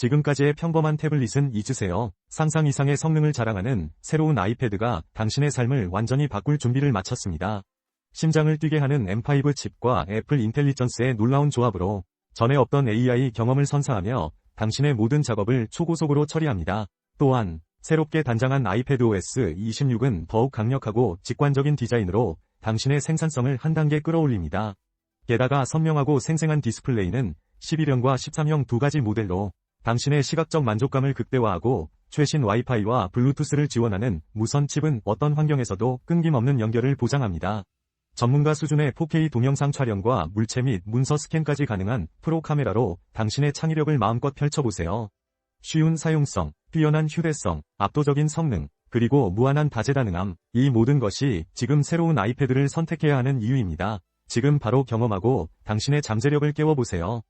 지금까지의 평범한 태블릿은 잊으세요. 상상 이상의 성능을 자랑하는 새로운 아이패드가 당신의 삶을 완전히 바꿀 준비를 마쳤습니다. 심장을 뛰게 하는 M5 칩과 애플 인텔리전스의 놀라운 조합으로 전에 없던 AI 경험을 선사하며 당신의 모든 작업을 초고속으로 처리합니다. 또한 새롭게 단장한 아이패드 OS 26은 더욱 강력하고 직관적인 디자인으로 당신의 생산성을 한 단계 끌어올립니다. 게다가 선명하고 생생한 디스플레이는 11형과 13형 두 가지 모델로 당신의 시각적 만족감을 극대화하고 최신 와이파이와 블루투스를 지원하는 무선 칩은 어떤 환경에서도 끊김없는 연결을 보장합니다. 전문가 수준의 4K 동영상 촬영과 물체 및 문서 스캔까지 가능한 프로 카메라로 당신의 창의력을 마음껏 펼쳐보세요. 쉬운 사용성, 뛰어난 휴대성, 압도적인 성능, 그리고 무한한 다재다능함, 이 모든 것이 지금 새로운 아이패드를 선택해야 하는 이유입니다. 지금 바로 경험하고 당신의 잠재력을 깨워보세요.